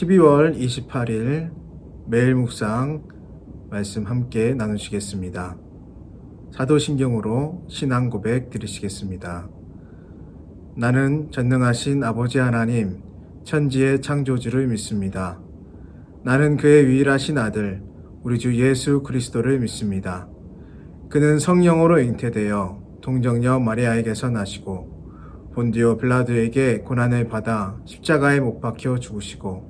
12월 28일 매일 묵상 말씀 함께 나누시겠습니다. 사도신경으로 신앙 고백 드리시겠습니다. 나는 전능하신 아버지 하나님, 천지의 창조주를 믿습니다. 나는 그의 유일하신 아들, 우리 주 예수 그리스도를 믿습니다. 그는 성령으로 잉태되어 동정녀 마리아에게서 나시고 본디오 빌라도에게 고난을 받아 십자가에 못 박혀 죽으시고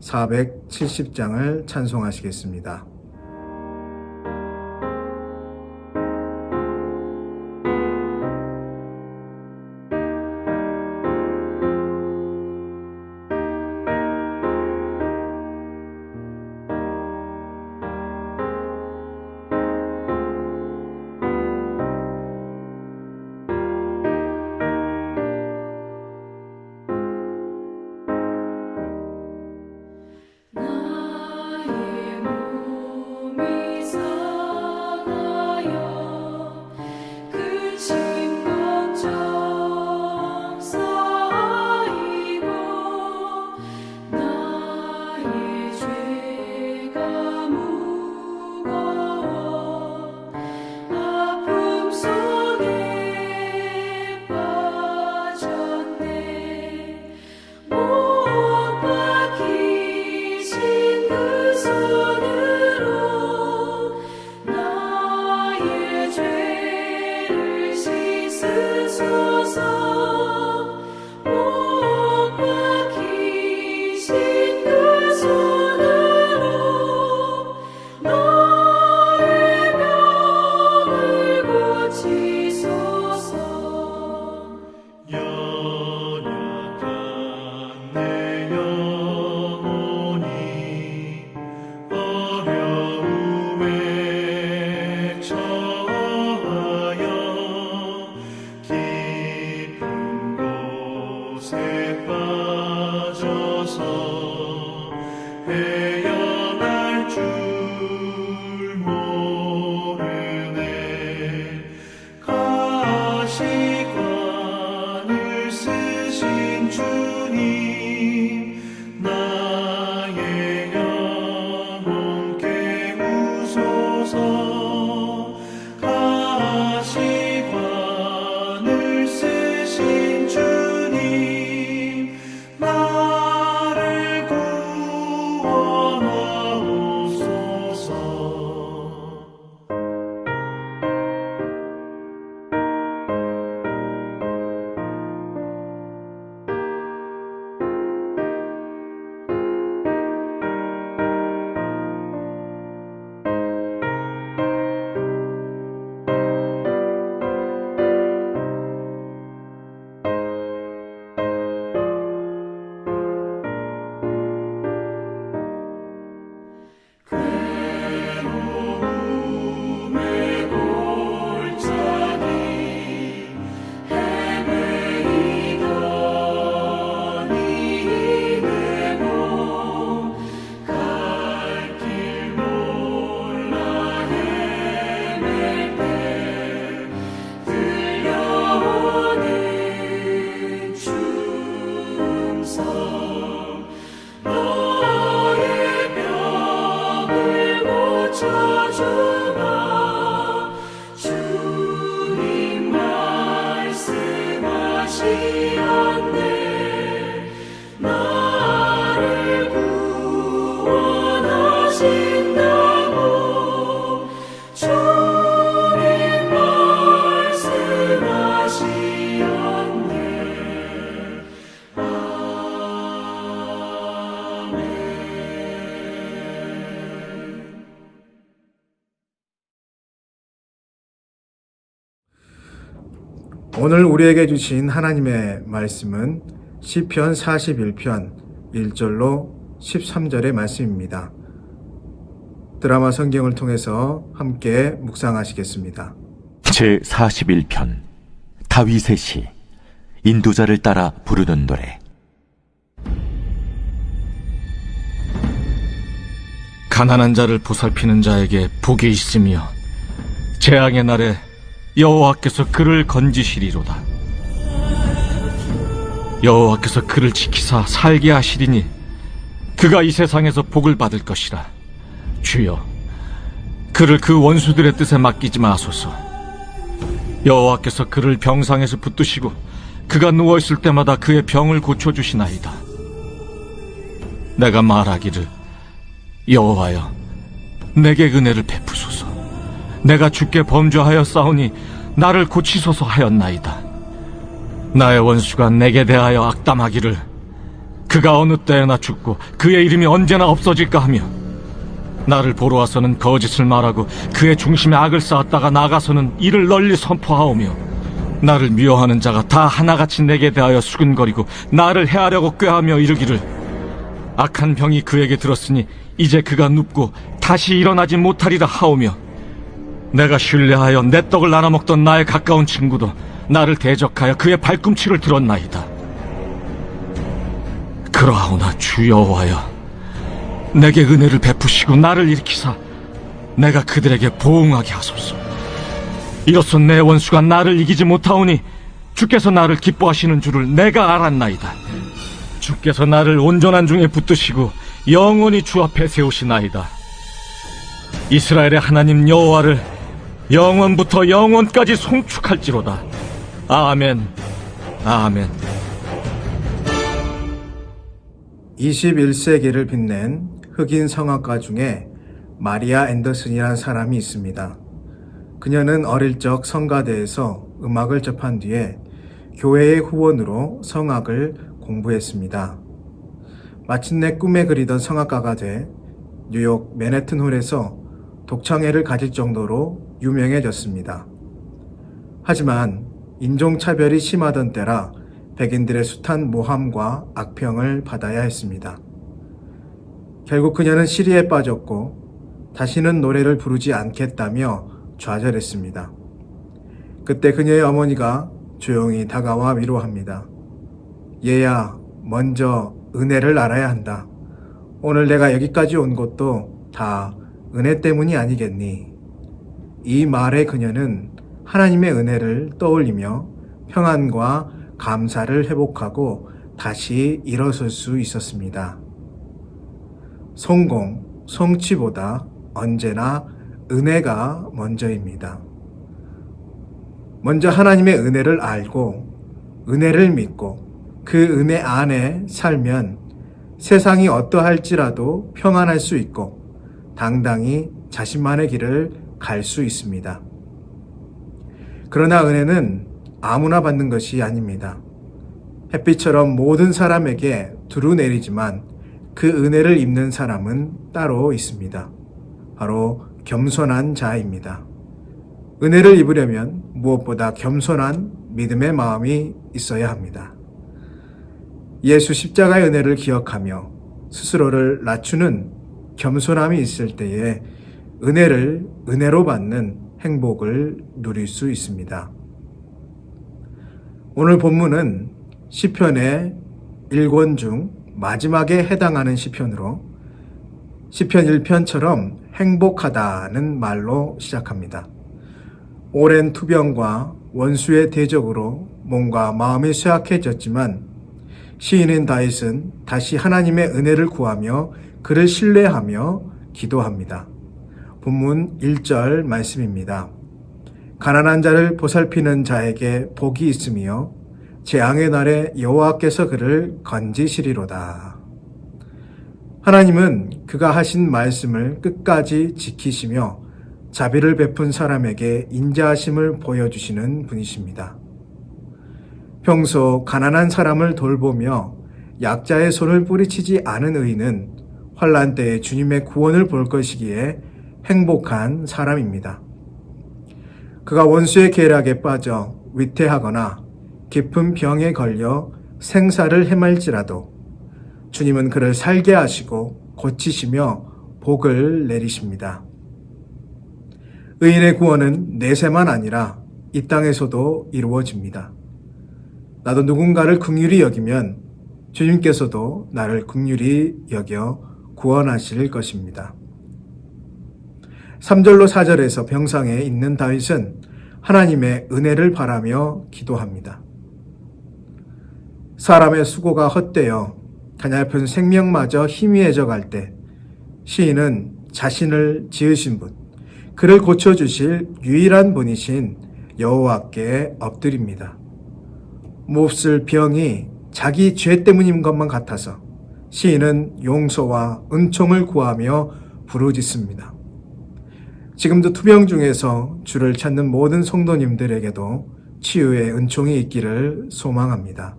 470장을 찬송하시겠습니다. 오늘 우리에게 주신 하나님의 말씀은 시편 41편 1절로 13절의 말씀입니다. 드라마 성경을 통해서 함께 묵상하시겠습니다. 제 41편 다윗의 시 인도자를 따라 부르는 노래 가난한 자를 보살피는 자에게 복이 있으며 재앙의 날에 여호와께서 그를 건지시리로다. 여호와께서 그를 지키사 살게 하시리니 그가 이 세상에서 복을 받을 것이라. 주여, 그를 그 원수들의 뜻에 맡기지 마소서. 여호와께서 그를 병상에서 붙드시고 그가 누워 있을 때마다 그의 병을 고쳐 주시나이다. 내가 말하기를 여호와여 내게 은혜를 베푸소서 내가 주께 범죄하여 싸우니 나를 고치소서 하였나이다. 나의 원수가 내게 대하여 악담하기를 그가 어느 때에나 죽고 그의 이름이 언제나 없어질까 하며 나를 보러 와서는 거짓을 말하고 그의 중심에 악을 쌓았다가 나가서는 이를 널리 선포하오며 나를 미워하는 자가 다 하나같이 내게 대하여 수근거리고 나를 해하려고 꾀하며 이르기를 악한 병이 그에게 들었으니 이제 그가 눕고 다시 일어나지 못하리라 하오며 내가 신뢰하여 내 떡을 나눠 먹던 나의 가까운 친구도 나를 대적하여 그의 발꿈치를 들었나이다. 그러하오나 주 여호와여 내게 은혜를 베푸시고 나를 일으키사 내가 그들에게 보응하게 하소서. 이로써 내 원수가 나를 이기지 못하오니 주께서 나를 기뻐하시는 줄을 내가 알았나이다. 주께서 나를 온전한 중에 붙드시고 영원히 주 앞에 세우시나이다. 이스라엘의 하나님 여호와를 영원부터 영원까지 송축할지로다. 아멘. 아멘. 21세기를 빛낸 흑인 성악가 중에 마리아 앤더슨이라는 사람이 있습니다. 그녀는 어릴 적 성가대에서 음악을 접한 뒤에 교회의 후원으로 성악을 공부했습니다. 마침내 꿈에 그리던 성악가가 돼 뉴욕 맨해튼 홀에서 독창회를 가질 정도로 유명해졌습니다. 하지만 인종차별이 심하던 때라 백인들의 숱한 모함과 악평을 받아야 했습니다. 결국 그녀는 시리에 빠졌고 다시는 노래를 부르지 않겠다며 좌절했습니다. 그때 그녀의 어머니가 조용히 다가와 위로합니다. 얘야, 먼저 은혜를 알아야 한다. 오늘 내가 여기까지 온 것도 다 은혜 때문이 아니겠니? 이 말에 그녀는 하나님의 은혜를 떠올리며 평안과 감사를 회복하고 다시 일어설 수 있었습니다. 성공, 성취보다 언제나 은혜가 먼저입니다. 먼저 하나님의 은혜를 알고 은혜를 믿고 그 은혜 안에 살면 세상이 어떠할지라도 평안할 수 있고 당당히 자신만의 길을 갈 수 있습니다. 그러나 은혜는 아무나 받는 것이 아닙니다. 햇빛처럼 모든 사람에게 두루 내리지만 그 은혜를 입는 사람은 따로 있습니다. 바로 겸손한 자입니다. 은혜를 입으려면 무엇보다 겸손한 믿음의 마음이 있어야 합니다. 예수 십자가의 은혜를 기억하며 스스로를 낮추는 겸손함이 있을 때에 은혜를 은혜로 받는 행복을 누릴 수 있습니다. 오늘 본문은 시편의 1권 중 마지막에 해당하는 시편으로 시편 1편처럼 행복하다는 말로 시작합니다. 오랜 투병과 원수의 대적으로 몸과 마음이 쇠약해졌지만 시인인 다윗은 다시 하나님의 은혜를 구하며 그를 신뢰하며 기도합니다. 본문 1절 말씀입니다. 가난한 자를 보살피는 자에게 복이 있으며 재앙의 날에 여호와께서 그를 건지시리로다. 하나님은 그가 하신 말씀을 끝까지 지키시며 자비를 베푼 사람에게 인자하심을 보여주시는 분이십니다. 평소 가난한 사람을 돌보며 약자의 손을 뿌리치지 않은 의인은 환란 때에 주님의 구원을 볼 것이기에 행복한 사람입니다. 그가 원수의 계략에 빠져 위태하거나 깊은 병에 걸려 생사를 헤맬지라도 주님은 그를 살게 하시고 고치시며 복을 내리십니다. 의인의 구원은 내세만 아니라 이 땅에서도 이루어집니다. 나도 누군가를 긍휼히 여기면 주님께서도 나를 긍휼히 여겨 구원하실 것입니다. 3절로 4절에서 병상에 있는 다윗은 하나님의 은혜를 바라며 기도합니다. 사람의 수고가 헛되어 가냘픈 생명마저 희미해져 갈 때 시인은 자신을 지으신 분, 그를 고쳐주실 유일한 분이신 여호와께 엎드립니다. 몹쓸 병이 자기 죄 때문인 것만 같아서 시인은 용서와 은총을 구하며 부르짖습니다. 지금도 투병 중에서 주를 찾는 모든 성도님들에게도 치유의 은총이 있기를 소망합니다.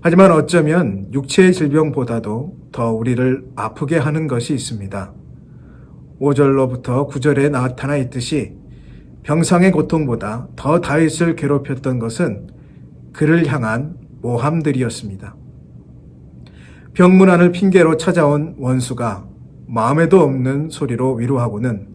하지만 어쩌면 육체의 질병보다도 더 우리를 아프게 하는 것이 있습니다. 5절로부터 9절에 나타나 있듯이 병상의 고통보다 더 다윗을 괴롭혔던 것은 그를 향한 모함들이었습니다. 병문안을 핑계로 찾아온 원수가 마음에도 없는 소리로 위로하고는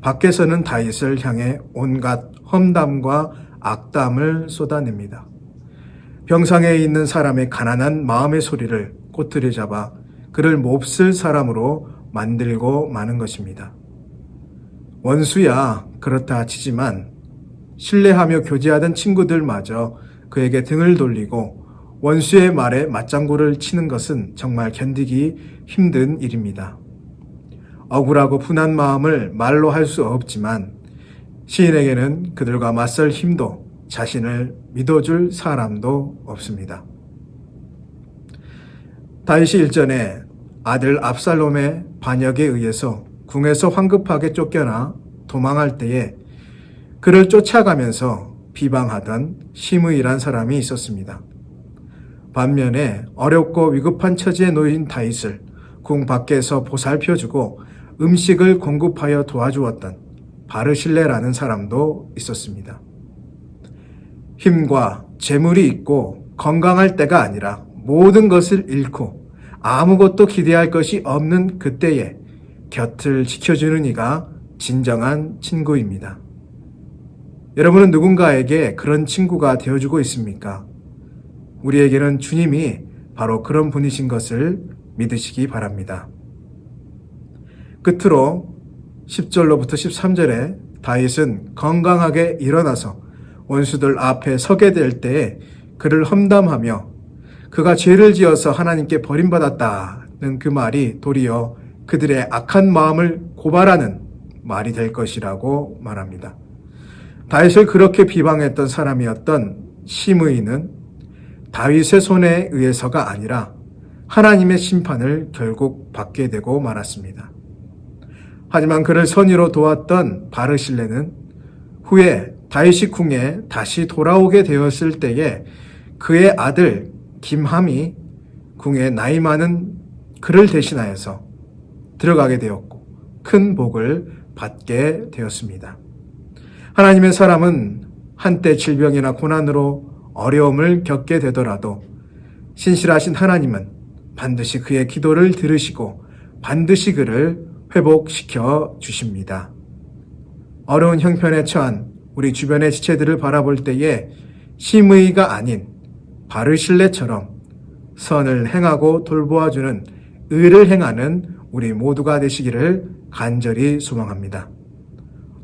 밖에서는 다윗을 향해 온갖 험담과 악담을 쏟아냅니다. 병상에 있는 사람의 가난한 마음의 소리를 꼬투리 잡아 그를 몹쓸 사람으로 만들고 마는 것입니다. 원수야 그렇다 치지만 신뢰하며 교제하던 친구들마저 그에게 등을 돌리고 원수의 말에 맞장구를 치는 것은 정말 견디기 힘든 일입니다. 억울하고 분한 마음을 말로 할 수 없지만 시인에게는 그들과 맞설 힘도 자신을 믿어줄 사람도 없습니다. 다윗이 일전에 아들 압살롬의 반역에 의해서 궁에서 황급하게 쫓겨나 도망할 때에 그를 쫓아가면서 비방하던 시므이란 사람이 있었습니다. 반면에 어렵고 위급한 처지에 놓인 다윗을 궁 밖에서 보살펴주고 음식을 공급하여 도와주었던 바르실레라는 사람도 있었습니다. 힘과 재물이 있고 건강할 때가 아니라 모든 것을 잃고 아무것도 기대할 것이 없는 그때에 곁을 지켜주는 이가 진정한 친구입니다. 여러분은 누군가에게 그런 친구가 되어주고 있습니까? 우리에게는 주님이 바로 그런 분이신 것을 믿으시기 바랍니다. 끝으로 10절로부터 13절에 다윗은 건강하게 일어나서 원수들 앞에 서게 될 때에 그를 험담하며 그가 죄를 지어서 하나님께 버림받았다는 그 말이 도리어 그들의 악한 마음을 고발하는 말이 될 것이라고 말합니다. 다윗을 그렇게 비방했던 사람이었던 시므이는 다윗의 손에 의해서가 아니라 하나님의 심판을 결국 받게 되고 말았습니다. 하지만 그를 선의로 도왔던 바르실레는 후에 다윗이 궁에 다시 돌아오게 되었을 때에 그의 아들 김함이 궁에 나이 많은 그를 대신하여서 들어가게 되었고 큰 복을 받게 되었습니다. 하나님의 사람은 한때 질병이나 고난으로 어려움을 겪게 되더라도 신실하신 하나님은 반드시 그의 기도를 들으시고 반드시 그를 회복시켜 주십니다. 어려운 형편에 처한 우리 주변의 지체들을 바라볼 때에 심의가 아닌 바르실레처럼 선을 행하고 돌보아주는 의를 행하는 우리 모두가 되시기를 간절히 소망합니다.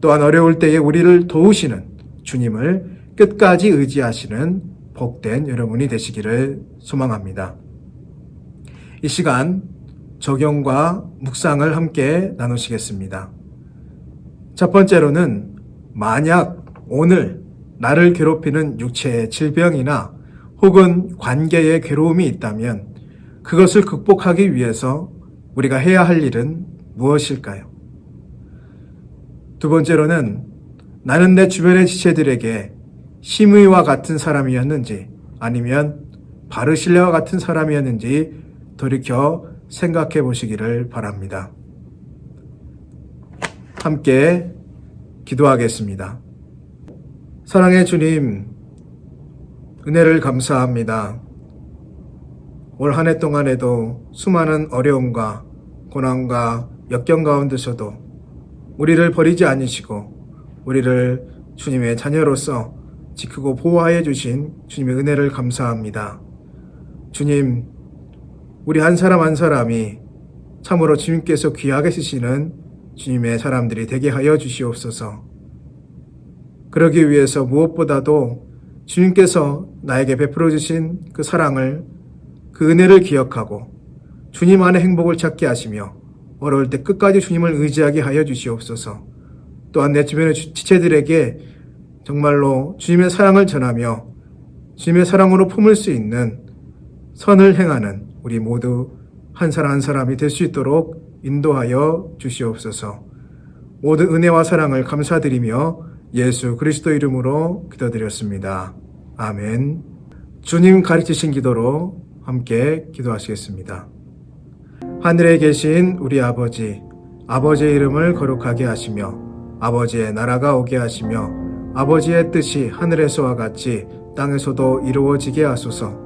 또한 어려울 때에 우리를 도우시는 주님을 끝까지 의지하시는 복된 여러분이 되시기를 소망합니다. 이 시간 적용과 묵상을 함께 나누시겠습니다. 첫 번째로는 만약 오늘 나를 괴롭히는 육체의 질병이나 혹은 관계의 괴로움이 있다면 그것을 극복하기 위해서 우리가 해야 할 일은 무엇일까요? 두 번째로는 나는 내 주변의 지체들에게 심의와 같은 사람이었는지 아니면 바르실레와 같은 사람이었는지 돌이켜 생각해 보시기를 바랍니다. 함께 기도하겠습니다. 사랑의 주님, 은혜를 감사합니다. 올 한 해 동안에도 수많은 어려움과 고난과 역경 가운데서도 우리를 버리지 않으시고 우리를 주님의 자녀로서 지키고 보호하여 주신 주님의 은혜를 감사합니다. 주님, 우리 한 사람 한 사람이 참으로 주님께서 귀하게 쓰시는 주님의 사람들이 되게 하여 주시옵소서. 그러기 위해서 무엇보다도 주님께서 나에게 베풀어 주신 그 사랑을 그 은혜를 기억하고 주님 안에 행복을 찾게 하시며 어려울 때 끝까지 주님을 의지하게 하여 주시옵소서. 또한 내 주변의 주- 지체들에게 정말로 주님의 사랑을 전하며 주님의 사랑으로 품을 수 있는 선을 행하는 우리 모두 한 사람 한 사람이 될 수 있도록 인도하여 주시옵소서. 모든 은혜와 사랑을 감사드리며 예수 그리스도 이름으로 기도드렸습니다. 아멘. 주님 가르치신 기도로 함께 기도하시겠습니다. 하늘에 계신 우리 아버지, 아버지의 이름을 거룩하게 하시며 아버지의 나라가 오게 하시며 아버지의 뜻이 하늘에서와 같이 땅에서도 이루어지게 하소서.